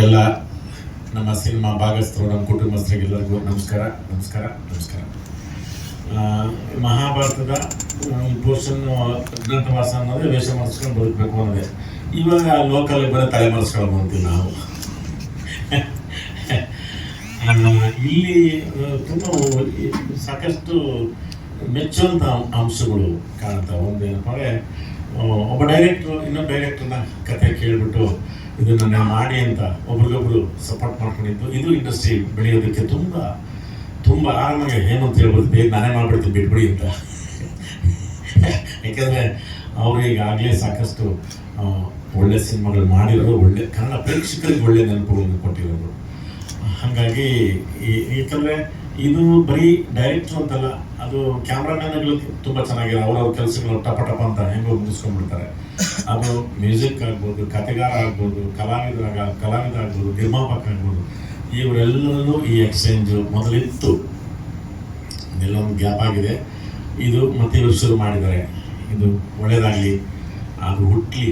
ಎಲ್ಲ ನಮ್ಮ ಸಿನಿಮಾ ಭಾಗಸ್ಥರು, ನಮ್ಮ ಕುಟುಂಬಸ್ಥರಿಗೆಲ್ಲರಿಗೂ ನಮಸ್ಕಾರ ನಮಸ್ಕಾರ ನಮಸ್ಕಾರ. ಮಹಾಭಾರತದ ಈ ಪೋರ್ಷನ್ ಅಜ್ಞಾತವಾಸ ಅನ್ನೋದೇ ವೇಷ ಮಾಡಿಸ್ಕೊಂಡು ಬದುಕಬೇಕು ಅನ್ನೋದೇ. ಇವಾಗ ಲೋಕಲ್ ಬರೋ ತಲೆ ಮರೆಸ್ಕೊಂಡು ನಾವು. ಇಲ್ಲಿ ತುಂಬ ಸಾಕಷ್ಟು ಮೆಚ್ಚುವಂಥ ಅಂಶಗಳು ಕಾಣ್ತಾವೆ. ಒಂದೇನಪ್ಪ ಅಂದರೆ ಒಬ್ಬ ಡೈರೆಕ್ಟ್ರು ಇನ್ನೊಬ್ಬ ಡೈರೆಕ್ಟ್ರನ್ನ ಕತೆ ಕೇಳಿಬಿಟ್ಟು ಇದನ್ನ ಮಾಡಿ ಅಂತ ಒಬ್ರಿಗೊಬ್ರು ಸಪೋರ್ಟ್ ಮಾಡ್ಕೊಂಡಿದ್ದು, ಇದು ಇಂಡಸ್ಟ್ರಿ ಬೆಳೆಯೋದಕ್ಕೆ ತುಂಬ ತುಂಬ ಆರಾಮಾಗಿ ಹೇಮಂತ್ ಹೇಳ್ಬೋದು, ಬೇಗ ನಾನೇ ಮಾಡ್ಬಿಡ್ತೀನಿ ಬಿಡ್ಬಿಡಿ ಅಂತ. ಯಾಕೆಂದರೆ ಅವರು ಈಗಾಗಲೇ ಸಾಕಷ್ಟು ಒಳ್ಳೆ ಸಿನಿಮಾಗಳು ಮಾಡಿರೋದು, ಒಳ್ಳೆ ಕನ್ನಡ ಪ್ರೇಕ್ಷಕರಿಗೆ ಒಳ್ಳೆ ನೆನಪುಗಳನ್ನು ಕೊಟ್ಟಿರೋದು. ಹಾಗಾಗಿ ಯಾಕಂದ್ರೆ ಇದು ಬರೀ ಡೈರೆಕ್ಟ್ರು ಅಂತಲ್ಲ, ಅದು ಕ್ಯಾಮ್ರಾಮ್ಯಾನ್ಗಳು ತುಂಬ ಚೆನ್ನಾಗಿದೆ, ಅವ್ರವ್ರ ಕೆಲಸಗಳು ಟಪ ಟಪ ಅಂತ ಹೆಂಗೋ ಮುಗಿಸ್ಕೊಂಡ್ಬಿಡ್ತಾರೆ. ಅದು ಮ್ಯೂಸಿಕ್ ಆಗ್ಬೋದು, ಕತೆಗಾರ ಆಗ್ಬೋದು, ಕಲಾವಿದರಾಗ ಕಲಾವಿದ ಆಗ್ಬೋದು ನಿರ್ಮಾಪಕ ಆಗ್ಬೋದು. ಇವರೆಲ್ಲರಲ್ಲೂ ಈ ಎಕ್ಸ್ಚೇಂಜು ಮೊದಲಿತ್ತು. ಇದೆಲ್ಲೊಂದು ಗ್ಯಾಪ್ ಆಗಿದೆ. ಇದು ಮತ್ತೆ ಇವರು ಶುರು ಮಾಡಿದ್ದಾರೆ. ಇದು ಒಳ್ಳೆಯದಾಗಲಿ ಅದು ಹುಟ್ಟಲಿ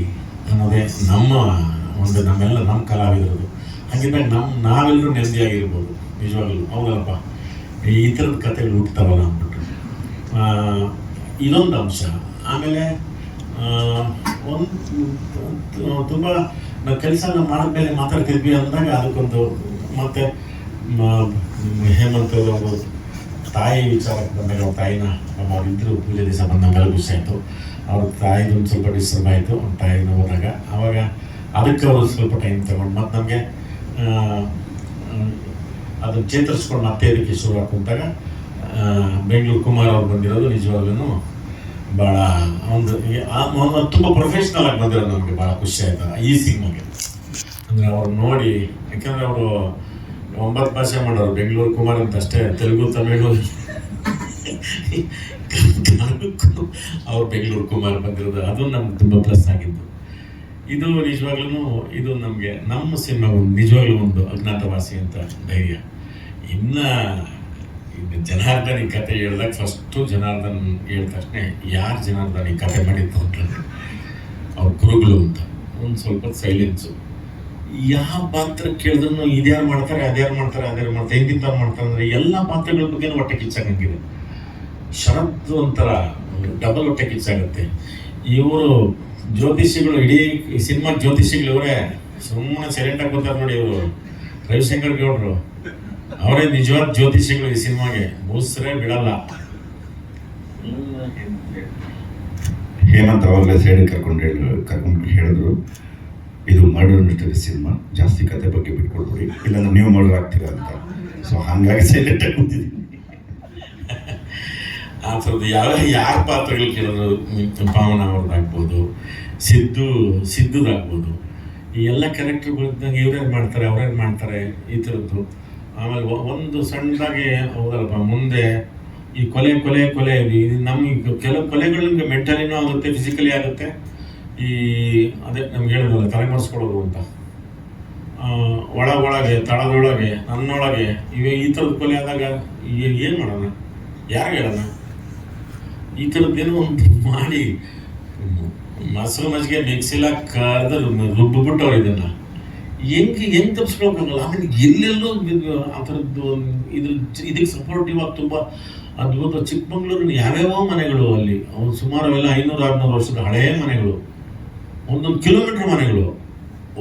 ಅನ್ನೋದೇ ನಮ್ಮ ಒಂದು ನಮ್ಮೆಲ್ಲ ನಮ್ಮ ಕಲಾವಿದರದು ಹಾಗಿದ್ದಾಗ ನಮ್ಮ ನಾವೆಲ್ಲರೂ ನೆಮ್ಮದಿಯಾಗಿರ್ಬೋದು, ನಿಜವಾಗಲೂ. ಹೌದಲ್ಲಪ್ಪ? ಈ ಥರದ ಕಥೆಗಳು ಹುಟ್ಟುತ್ತವಲ್ಲ ಅಂದ್ಬಿಟ್ಟು. ಇದೊಂದು ಅಂಶ. ಆಮೇಲೆ ಒಂದು ತುಂಬ ನಾವು ಕೆಲಸ ಮಾಡಿದ್ಮೇಲೆ ಮಾತಾಡ್ತಿದ್ವಿ ಅಂದಾಗ ಅದಕ್ಕೊಂದು ಮತ್ತೆ ಹೇಮಂತ ಅವರು ತಾಯಿ ವಿಚಾರಕ್ಕೆ ಬಂದಾಗ ಅವ್ರ ತಾಯಿನ ನಮ್ಮ ಇದ್ರು ಪೂಜೆ ದಿವಸ ಬಂದಾಗ ಖುಷಿ ಆಯಿತು. ಅವ್ರ ತಾಯಿದು ಒಂದು ಸ್ವಲ್ಪ ಡಿಸ್ಟರ್ಬ್ ಆಯಿತು. ಅವ್ರ ತಾಯಿನ ಹೋದಾಗ ಆವಾಗ ಅದಕ್ಕೆ ಅವರು ಸ್ವಲ್ಪ ಟೈಮ್ ತಗೊಂಡು ಮತ್ತು ನಮಗೆ ಅದು ಚೇತರಿಸ್ಕೊಂಡು ಮತ್ತೆ ಅದಕ್ಕೆ ಶುರು ಹಾಕುವಂತಾಗ ಬೆಂಗಳೂರು ಕುಮಾರ್ ಅವ್ರು ಬಂದಿರೋದು ನಿಜವಾಗ್ಲೂ ಭಾಳ ಒಂದು ತುಂಬ ಪ್ರೊಫೆಷ್ನಲ್ ಆಗಿ ಬಂದಿರೋ ನಮಗೆ ಭಾಳ ಖುಷಿ ಆಯ್ತು, ಈ ಸಿನಿಮಾಗೆ. ಅಂದರೆ ಅವ್ರು ನೋಡಿ, ಯಾಕಂದರೆ ಅವರು ಒಂಬತ್ತು ಭಾಷೆ ಮಾಡೋರು, ಬೆಂಗಳೂರು ಕುಮಾರ್ ಅಂತ ಅಷ್ಟೇ, ತೆಲುಗು, ತಮಿಳು. ಅವ್ರು ಬೆಂಗಳೂರು ಕುಮಾರ್ ಬಂದಿರೋದು, ಅದು ನಮ್ಗೆ ತುಂಬ ಪ್ಲಸ್ ಆಗಿದ್ದು. ಇದು ನಿಜವಾಗ್ಲೂ, ಇದು ನಮಗೆ, ನಮ್ಮ ಸಿನಿಮಾ ಒಂದು, ನಿಜವಾಗ್ಲೂ ಒಂದು ಅಜ್ಞಾತವಾಸಿ ಅಂತ ಧೈರ್ಯ. ಇನ್ನು ಜನಾರ್ದನ್ ಈ ಕತೆ ಹೇಳ್ದಾಗ ಫಸ್ಟು ಜನಾರ್ದನ್ ಹೇಳಿದ ತಕ್ಷಣ ಯಾರು ಜನಾರ್ದನ್ ಈ ಕತೆ ಮಾಡಿದ್ದು ಅಂತಂದ್ರೆ ಅವ್ರ ಗುರುಗಳು ಅಂತ. ಒಂದು ಸ್ವಲ್ಪ ಸೈಲೆನ್ಸು ಯಾವ ಪಾತ್ರ ಕೇಳಿದ್ರು ಇದ್ಯಾರು ಮಾಡ್ತಾರೆ ಅದ್ಯಾರು ಮಾಡ್ತಾರೆ ಅದ್ಯಾರು ಮಾಡ್ತಾರೆ, ಹೆಂಗಿಂತ ಮಾಡ್ತಾರೆ ಅಂದರೆ ಎಲ್ಲ ಪಾತ್ರಗಳ ಬಗ್ಗೆ ಹೊಟ್ಟೆ ಕಿಚ್ಚಾಗಂಗಿದೆ. ಶರತ್ ಒಂಥರ ಡಬಲ್ ಹೊಟ್ಟೆ ಕಿಚ್ಚಾಗುತ್ತೆ. ಇವರು ಜ್ಯೋತಿಷಿಗಳು, ಇಡೀ ಸಿನಿಮಾ ಜ್ಯೋತಿಷಿಗಳು ಇವರೇ ಸುಮ್ಮನೆ ಸೈಲೆಂಟ್ ಆಗಿ ನೋಡಿ ಇವರು. ರವಿಶಂಕರ್ ಗೌಡ್ರು. ಅವರೇ ನಿಜವಾದ ಜ್ಯೋತಿಷಿಗಳು ಈ ಸಿನಿಮಾಗೆ. ಮುಸ್ರೆ ಬಿಡಲ್ಲ. ಹೇಮಂತ್ ಅವಾಗಲೇ ಸೈಡ್ ಕರ್ಕೊಂಡು ಹೇಳಿ ಕರ್ಕೊಂಡು ಹೇಳಿದ್ರು ಇದು ಮರ್ಡರ್ ಮಿಸ್ಟರಿ ಸಿನಿಮಾ ಜಾಸ್ತಿ ಕತೆ ಬಗ್ಗೆ ಬಿಟ್ಕೊಡ್ಬಿಡಿ ಇಲ್ಲಾಂದ್ರೆ ನೀವು ಮರ್ಡರ್ ಆಗ್ತೀರಾ ಅಂತ. ಸೊ ಹಂಗಾಗಿ ಸೈಲೆಂಟ್ ಆಗಿ ಆ ಥರದ್ದು ಯಾವ ಯಾರ ಪಾತ್ರಗಳು ಕೇಳಿದ್ರು ಪಾವನ ಅವ್ರದ್ದಾಗ್ಬೋದು ಸಿದ್ದು ಸಿದ್ದುದಾಗ್ಬೋದು. ಈ ಎಲ್ಲ ಕ್ಯಾರೆಕ್ಟರ್ಗಳಿದ್ದಂಗೆ ಇವ್ರೇನು ಮಾಡ್ತಾರೆ ಅವ್ರೇನು ಮಾಡ್ತಾರೆ ಈ ಥರದ್ದು. ಆಮೇಲೆ ಒಂದು ಸಣ್ಣದಾಗಿ ಹೌದಲ್ಲಪ್ಪ, ಮುಂದೆ ಈ ಕೊಲೆ ಕೊಲೆ ಕೊಲೆ ನಮಗೆ ಕೆಲವು ಕೊಲೆಗಳು ಮೆಂಟಲಿನೂ ಆಗುತ್ತೆ ಫಿಸಿಕಲಿ ಆಗುತ್ತೆ. ಈ ಅದೇ ನಮ್ಗೆ ಹೇಳಿದ್ವಲ್ಲ ತಲೆ ಮರೆಸ್ಕೊಳ್ಳೋದು ಅಂತ. ಒಳಗೊಳಗೆ ಒಳ ಒಳಗೆ ತಳದೊಳಗೆ, ನನ್ನೊಳಗೆ, ಇವೆ ಈ ಥರದ ಕೊಲೆ ಆದಾಗ ಏನು ಮಾಡೋಣ? ಯಾರು ಹೇಳೋಣ? ಈ ಥರದ್ದೇನೋ ಒಂದು ಮಾಡಿ ಮೊಸರು ಮಜ್ಜಿಗೆ ಮಿಕ್ಸಿಲ್ಲ ಕರೆದು ರುಬ್ಬಿಬಿಟ್ಟವ್ರು ಇದನ್ನ. ಹೆಂಗೆ ಹೆಂಗೆ ತಪ್ಪಿಸ್ಕೊಳಕ್ಕಾಗಲ್ಲ ಆಮೇಲೆ ಎಲ್ಲೆಲ್ಲೋ ಆ ಥರದ್ದು ಇದ್ರ ಇದಕ್ಕೆ ಸಪೋರ್ಟಿವ್ ಆಗಿ ತುಂಬ ಅದ್ಭುತ ಚಿಕ್ಕಮಂಗ್ಳೂರಿನ ಯಾವ್ಯಾವ ಮನೆಗಳು ಅಲ್ಲಿ. ಅವ್ನು ಸುಮಾರು ಎಲ್ಲ ಐನೂರು, ಆರುನೂರು ವರ್ಷದ ಹಳೆಯ ಮನೆಗಳು. ಒಂದೊಂದು ಕಿಲೋಮೀಟ್ರ್ ಮನೆಗಳು.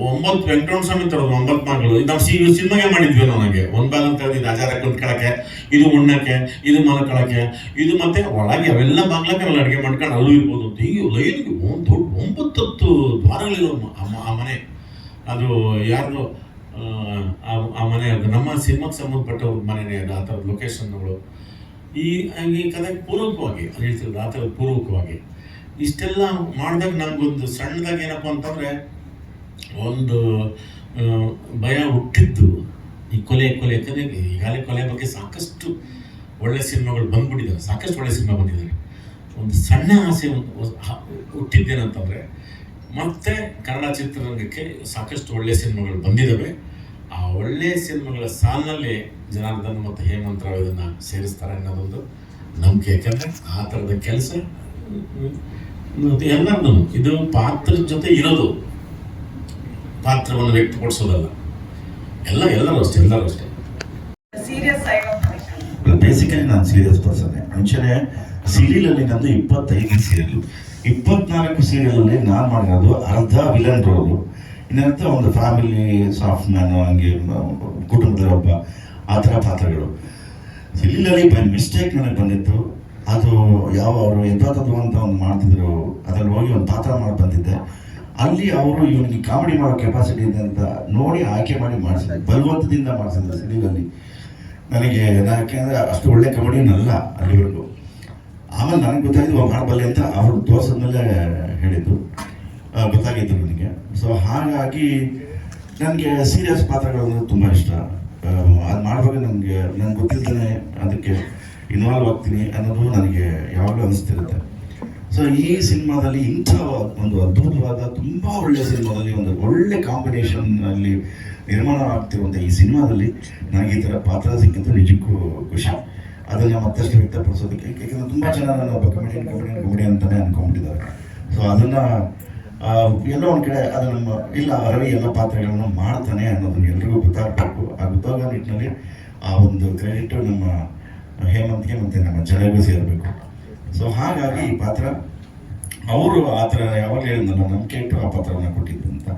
ಒಂಬತ್ತು ವೆಂಕಟರಮಣ ಸ್ವಾಮಿ ತರೋದು ಒಂಬತ್ತು ಮನೆಗಳು. ಇದು ನಾವು ಸಿ ಸಿನಿಮಾಗೆ ಮಾಡಿದ್ವಿ ನನಗೆ ಒಂದು ಬ್ಯಾಗ್ ಅಂತ ಇದು ಆಚಾರ ಕುಂತ್ಕೊಳಕ್ಕೆ, ಇದು ಉಣ್ಣಕ್ಕೆ, ಇದು ಮಲ್ಕೊಳಕ್ಕೆ, ಇದು ಮತ್ತೆ ಒಳಗೆ ಅವೆಲ್ಲ ಬಾಗ್ಲಕ್ಕಲ್ಲ ಅಡುಗೆ ಮಾಡ್ಕೊಂಡು ಅಲ್ಲೂ ಇರ್ಬೋದು ಅಂತ. ಲೈನ್ಗೆ ಒಂದು ದೊಡ್ಡ ಒಂಬತ್ತು ಹತ್ತು ದ್ವಾರಗಳಿರೋ ಆ ಮನೆ. ಅದು ಯಾರು ಆ, ಮನೆ ನಮ್ಮ ಸಿನಿಮಾಗೆ ಸಂಬಂಧಪಟ್ಟ ಮನೆನೇ ಅದು ಆ ಥರದ ಲೊಕೇಶನ್ಗಳು ಈ ಕಥೆಗೆ ಪೂರ್ವಕವಾಗಿ ಅದು ಹೇಳ್ತಿರೋದು ಆ ಥರದ ಪೂರ್ವಕವಾಗಿ ಇಷ್ಟೆಲ್ಲ ಮಾಡಿದಾಗ ನಮಗೊಂದು ಸಣ್ಣದಾಗಿ ಏನಪ್ಪ ಅಂತಂದರೆ ಒಂದು ಭಯ ಹುಟ್ಟಿದ್ದು ಈ ಕೊಲೆ ಕೊಲೆ ಯಾಕಂದರೆ ಈಗಾಗಲೇ ಕೊಲೆ ಬಗ್ಗೆ ಸಾಕಷ್ಟು ಒಳ್ಳೆ ಸಿನಿಮಾಗಳು ಬಂದ್ಬಿಟ್ಟಿದ್ದಾರೆ ಸಾಕಷ್ಟು ಒಳ್ಳೆ ಸಿನಿಮಾ ಬಂದಿದ್ದಾರೆ ಒಂದು ಸಣ್ಣ ಆಸೆ ಹುಟ್ಟಿದ್ದೇನಂತಂದರೆ ಮತ್ತೆ ಕನ್ನಡ ಚಿತ್ರರಂಗಕ್ಕೆ ಸಾಕಷ್ಟು ಒಳ್ಳೆ ಸಿನಿಮಾಗಳು ಬಂದಿದ್ದಾವೆ ಆ ಒಳ್ಳೆಯ ಸಿನಿಮಾಗಳ ಸಾಲಿನಲ್ಲಿ ಜನಾರ್ದನ್ ಮತ್ತು ಹೇಮಂತ್ ರಾವ್ ಇದನ್ನು ಸೇರಿಸ್ತಾರೆ ಅನ್ನೋದೊಂದು ನಂಬಿಕೆ. ಯಾಕಂದರೆ ಆ ಥರದ ಕೆಲಸ ಎಲ್ಲರದ್ದು ಇದು ಪಾತ್ರದ ಜೊತೆ ಇರೋದು. ಪಾತ್ರವನ್ನು ವ್ಯಕ್ತಪಡಿಸೋದಲ್ಲ. ಎಲ್ಲ ಎಲ್ಲರೂ ಅಷ್ಟೇ ಎಲ್ಲರೂ ಅಷ್ಟೇ. serious side of fiction. Basically ನಾನು ಸೀರಿಯಸ್ ಪರ್ಸನ್ ಮುಂಚೆನೆ ಸೀರಿಯಲಲ್ಲಿ ನಂದು ಇಪ್ಪತ್ತೈದು ಸೀರಿಯಲ್ ಇಪ್ಪತ್ನಾಲ್ಕು ಸೀರಿಯಲಲ್ಲಿ ನಾನು ಮಾಡಿರೋದು ಅರ್ಧ ವಿಲನ್ ರೋಲು ಇನ್ನಂತ ಒಂದು ಫ್ಯಾಮಿಲಿ ಸಾಫ್ಟ್ ಮ್ಯಾನು ಹಂಗೆ ಕುಟುಂಬದ ಒಬ್ಬ ಆ ಥರ ಪಾತ್ರಗಳು. ಸೀರಿಯಲಲ್ಲಿ ಬೈ ಮಿಸ್ಟೇಕ್ ನನಗೆ ಬಂದಿತ್ತು. ಅದು ಯಾವ ಅವರು ಎದ್ದಾತದ್ದು ಅಂತ ಒಂದು ಮಾಡ್ತಿದ್ರು. ಅದರಲ್ಲಿ ಹೋಗಿ ಒಂದು ಪಾತ್ರ ಮಾಡಿ ಬಂದಿದ್ದೆ. ಅಲ್ಲಿ ಅವರು ಇವನಿಗೆ ಕಾಮಿಡಿ ಮಾಡೋ ಕೆಪಾಸಿಟಿ ಇದೆ ಅಂತ ನೋಡಿ ಆಯ್ಕೆ ಮಾಡಿ ಮಾಡಿಸಿದ್ರು. ಬಲವಂತದಿಂದ ಮಾಡಿಸಿದ್ರು ಸೀರಿಯಲಲ್ಲಿ ನನಗೆ ಯಾಕೆಂದರೆ ಅಷ್ಟು ಒಳ್ಳೆ ಕಾಮಿಡಿಯನ್ನಲ್ಲ ಅಲ್ಲಿವರೆಗೂ. ಆಮೇಲೆ ನನಗೆ ಗೊತ್ತಾಗಿದ್ದು ಮಾಡಬಲ್ಲೆ ಅಂತ ಅವರು ತೋರಿಸಿದ್ಮೇಲೆ ಹೇಳಿದ್ದು. ಗೊತ್ತಾಗಿತ್ತು ನನಗೆ. ಸೊ ಹಾಗಾಗಿ ನನಗೆ ಸೀರಿಯಸ್ ಪಾತ್ರಗಳಂದ್ರೆ ತುಂಬ ಇಷ್ಟ. ಅದು ಮಾಡುವಾಗ ನನಗೆ ನನಗೆ ಗೊತ್ತಿಲ್ಲದೇ ಅದಕ್ಕೆ ಇನ್ವಾಲ್ವ್ ಆಗ್ತೀನಿ ಅನ್ನೋದು ನನಗೆ ಯಾವಾಗಲೂ ಅನಿಸ್ತಿರುತ್ತೆ. ಸೊ ಈ ಸಿನಿಮಾದಲ್ಲಿ ಇಂಥ ಒಂದು ಅದ್ಭುತವಾದ, ತುಂಬ ಒಳ್ಳೆಯ ಸಿನಿಮಾದಲ್ಲಿ ಒಂದು ಒಳ್ಳೆ ಕಾಂಬಿನೇಷನ್ ಅಲ್ಲಿ ನಿರ್ಮಾಣ ಆಗ್ತಿರುವಂಥ ಈ ಸಿನಿಮಾದಲ್ಲಿ ನನಗೆ ಈ ಥರ ಪಾತ್ರ ಸಿಕ್ಕಿದ್ದು ನಿಜಕ್ಕೂ ಖುಷಿ. ಅದನ್ನು ಮತ್ತಷ್ಟು ವ್ಯಕ್ತಪಡಿಸೋದಕ್ಕೆ ಯಾಕಂದರೆ ತುಂಬ ಜನ ನಾನು ಒಬ್ಬ ಕಮಿಡಿಯನ್ ಕಮಿಡಿಯನ್ ಕಮಿಡಿಯನ್ ಅಂತಲೇ ಅಂದ್ಕೊಂಡಿದ್ದಾರೆ ಸೊ ಅದನ್ನು ಎಲ್ಲೋ ಒಂದು ಕಡೆ ಅದು ನಮ್ಮ, ಇಲ್ಲ, ರವಿ ಎಲ್ಲ ಪಾತ್ರಗಳನ್ನು ಮಾಡ್ತಾನೆ ಅನ್ನೋದನ್ನ ಎಲ್ರಿಗೂ ಗೊತ್ತಾಗಬೇಕು. ಆ ಗೊತ್ತಾಗೋ ನಿಟ್ಟಿನಲ್ಲಿ ಆ ಒಂದು ಕ್ರೆಡಿಟ್ ನಮ್ಮ ಹೇಮಂತ್ಗೆ ಮತ್ತು ನಮ್ಮ ಜನಗೂ ಸೇರಬೇಕು. ಸೊ ಹಾಗಾಗಿ ಈ ಪಾತ್ರ, ಅವರು ಆ ಥರ ಯಾವಾಗ ಹೇಳಿದ್ನಲ್ಲ ನಂಬಿಕೆ ಇಟ್ಟು ಆ ಪಾತ್ರವನ್ನು ಕೊಟ್ಟಿದ್ದು ಅಂತ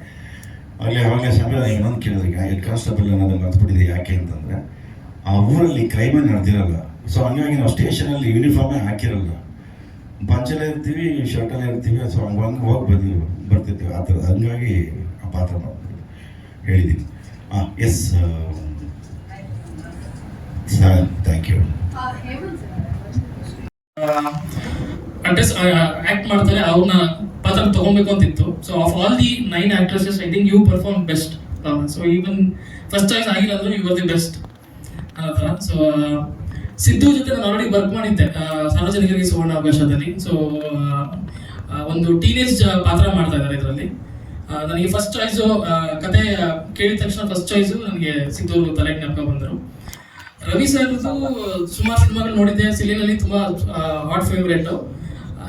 ಆಗಲೇ ಯಾವಾಗಲೇ ಸಮಯ ಇನ್ನೊಂದು ಕೇಳಿದ್ರೆ, ಈಗ ಕಾನ್ಸ್ಟೇಬಲ್ ಅನ್ನೋದನ್ನು ಮರ್ತ್ಬಿಟ್ಟಿದೆ ಯಾಕೆ ಅಂತಂದರೆ ಆ ಊರಲ್ಲಿ ಕ್ರೈಮೇ ನಡೆದಿರಲ್ಲ. ಸೊ ಹಂಗಾಗಿ ನಾವು ಸ್ಟೇಷನಲ್ಲಿ ಯೂನಿಫಾರ್ಮೇ ಹಾಕಿರಲ್ಲ. ಪಂಚಲ್ಲೇ ಇರ್ತೀವಿ, ಶರ್ಟಲ್ಲೇ ಇರ್ತೀವಿ ಸೊ ಹಂಗೆ ಹೋಗಿ ಬಂದಿ ಬರ್ತಿರ್ತೀವಿ ಆ ಥರ. ಹಂಗಾಗಿ ಆ ಪಾತ್ರ ಹೇಳಿದ್ದೀನಿ. ಹಾಂ ಎಸ್ ಸರ್ ಥ್ಯಾಂಕ್ ಯು ಅಂಟೆಸ್ ಆಕ್ಟ್ ಮಾಡ್ತಾರೆ ಅವ್ರನ್ನ ಪಾತ್ರ ತಗೊಬೇಕು ಅಂತಿತ್ತು. So of all the nine actresses I think you perform best so even first time ಆಗಿಲ್ಲ ಅಂದ್ರೆ you are the best so Siddu ಜೊತೆ ನಾನು ಆಲ್ರೆಡಿ ವರ್ಕ್ ಮಾಡಿದ್ದೆ. ಸಾರ್ವಜನಿಕರಿಗೆ ಸುವರ್ಣ ಅವಕಾಶದಲ್ಲಿ. ಸೊ ಒಂದು ಟೀನೇಜ್ ಪಾತ್ರ ಮಾಡ್ತಾ ಇದ್ದಾರೆ ಇದರಲ್ಲಿ. ನನಗೆ ಫಸ್ಟ್ ಚಾಯ್ಸು ಕತೆ ಕೇಳಿದ ತಕ್ಷಣ ಫಸ್ಟ್ ಚಾಯ್ಸು ನನಗೆ ಸಿದ್ದು ತಲೆಗೆ ಜ್ಞಾಪಕ ಬಂದರು. ರವಿ ಸರ್ದು ಸುಮಾರು ಸಿನಿಮಾಗಳು ನೋಡಿದ್ದೆ. ಸಿಲಿನಲ್ಲಿ ತುಂಬ ಹಾಟ್ ಫೇವ್ರೇಟು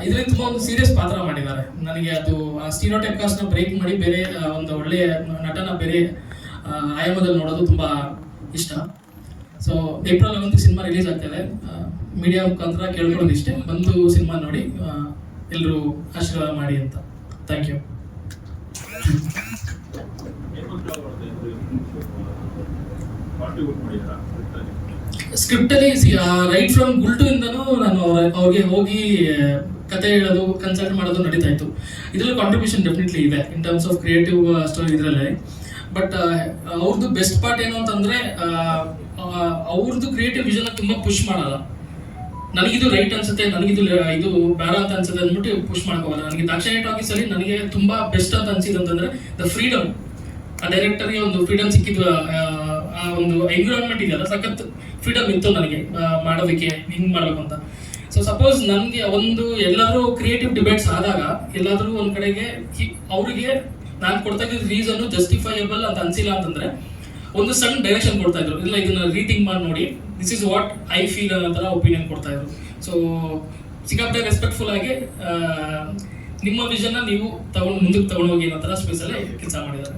ಇದರಲ್ಲಿ ತುಂಬ ಒಂದು ಸೀರಿಯಸ್ ಪಾತ್ರ ಮಾಡಿದ್ದಾರೆ. ನನಗೆ ಅದು, ಆ ಸ್ಟೀರಿಯೋಟೈಪ್ ಕಾಸ್ಟ್ನ ಬ್ರೇಕ್ ಮಾಡಿ ಬೇರೆ ಒಂದು ಒಳ್ಳೆಯ ನಟನ ಬೇರೆ ಆಯಾಮದಲ್ಲಿ ನೋಡೋದು ತುಂಬ ಇಷ್ಟ. ಸೊ ಏಪ್ರಿಲ್ ಒಂದು ಸಿನಿಮಾ ರಿಲೀಸ್ ಆಗ್ತದೆ. ಮೀಡಿಯಾ ಮುಖಾಂತರ ಕೇಳ್ಕೊಳ್ಳೋದು ಇಷ್ಟೇ ಬಂದು ಸಿನಿಮಾ ನೋಡಿ ಎಲ್ಲರೂ ಆಶೀರ್ವಾದ ಮಾಡಿ ಅಂತ. ಥ್ಯಾಂಕ್ ಯು ಸ್ಕ್ರಿಪ್ಟ್ ಅಲ್ಲಿ ರೈಟ್ ಫ್ರಮ್ ಗುಲ್ಟು ಇಂದನೂ ನಾನು ಅವ್ರ- ಅವ್ರಿಗೆ ಹೋಗಿ ಕತೆ ಹೇಳೋದು, ಕನ್ಸಲ್ಟ್ ಮಾಡೋದು ನಡೀತಾ ಇತ್ತು ಇದರಲ್ಲಿ ಕಾಂಟ್ರಿಬ್ಯೂಷನ್ ಡೆಫಿನೆಟ್ಲಿ ಇದೆ. In terms of creative story ಇದರಲ್ಲಿ. ಬಟ್ ಅವ್ರದ್ದು ಬೆಸ್ಟ್ ಪಾರ್ಟ್ ಏನು ಅಂತಂದ್ರೆ ಅವ್ರದ್ದು ಕ್ರಿಯೇಟಿವ್ ವಿಷನ್ ತುಂಬಾ ಪುಷ್ ಮಾಡಲ್ಲ. ನನಗಿದು ರೈಟ್ ಅನ್ಸುತ್ತೆ ನನಗಿದು ಇದು ಬೇಡ ಅಂತ ಅನ್ಸುತ್ತೆ ಅಂದ್ಬಿಟ್ಟು ಪುಷ್ ಮಾಡ್ಕೋಬಾರ ನನಗೆ ದಾಕ್ಷಾಯಣಿ ಟಾಕೀಸ್ ಅಲ್ಲಿ ನನಗೆ ತುಂಬಾ ಬೆಸ್ಟ್ ಅಂತ ಅನ್ಸಿದ್ದು ಅಂತಂದ್ರೆ ದ ಫ್ರೀಡಮ್ ಆ ಡೈರೆಕ್ಟರ್ಗೆ ಒಂದು ಫ್ರೀಡಮ್ ಸಿಕ್ಕಿದ್ದು ಆ, ಒಂದು ಎನ್ವಿರಾನ್ಮೆಂಟ್ ಇದೆಯಲ್ಲ ಸಖತ್ ಫ್ರೀಡಮ್ ಇತ್ತು ನನಗೆ ಮಾಡೋದಕ್ಕೆ ಹಿಂಗ್ ಮಾಡ್ಬೇಕು ಅಂತ. ಸೊ ಸಪೋಸ್ ನನಗೆ ಒಂದು ಎಲ್ಲರೂ ಕ್ರಿಯೇಟಿವ್ ಡಿಬೇಟ್ಸ್ ಆದಾಗ ಎಲ್ಲಾದ್ರೂ ಒಂದ್ ಕಡೆಗೆ ಅವ್ರಿಗೆ ನಾನು ಕೊಡ್ತಾ ಇದ್ದ ರೀಸನ್ ಜಸ್ಟಿಫೈಯಬಲ್ ಅಂತ ಅನ್ಸಿಲ್ಲ ಅಂತಂದ್ರೆ ಒಂದು ಸಣ್ಣ ಡೈರೆಕ್ಷನ್ ಕೊಡ್ತಾ ಇದ್ರು. ಇಲ್ಲ ಇದನ್ನ ರೀಥಿಂಕ್ ಮಾಡಿ ನೋಡಿ. This is what I feel ಅನ್ನೋ ಥರ ಒಪಿನಿಯನ್ ಕೊಡ್ತಾ ಇದ್ರು. ಸೊ ಸಿಕ್ಕಾಪಟ್ಟೆ ರೆಸ್ಪೆಕ್ಟ್ಫುಲ್ ಆಗಿ ನಿಮ್ಮ ವಿಷನ್ನ ನೀವು ತಗೊಂಡು ಮುಂದಕ್ಕೆ ತಗೊಂಡು ಹೋಗಿ ಅನ್ನೋ ಥರ ಸ್ಪೇಸಲ್ಲೇ ಕೆಲಸ ಮಾಡಿದ್ದಾರೆ.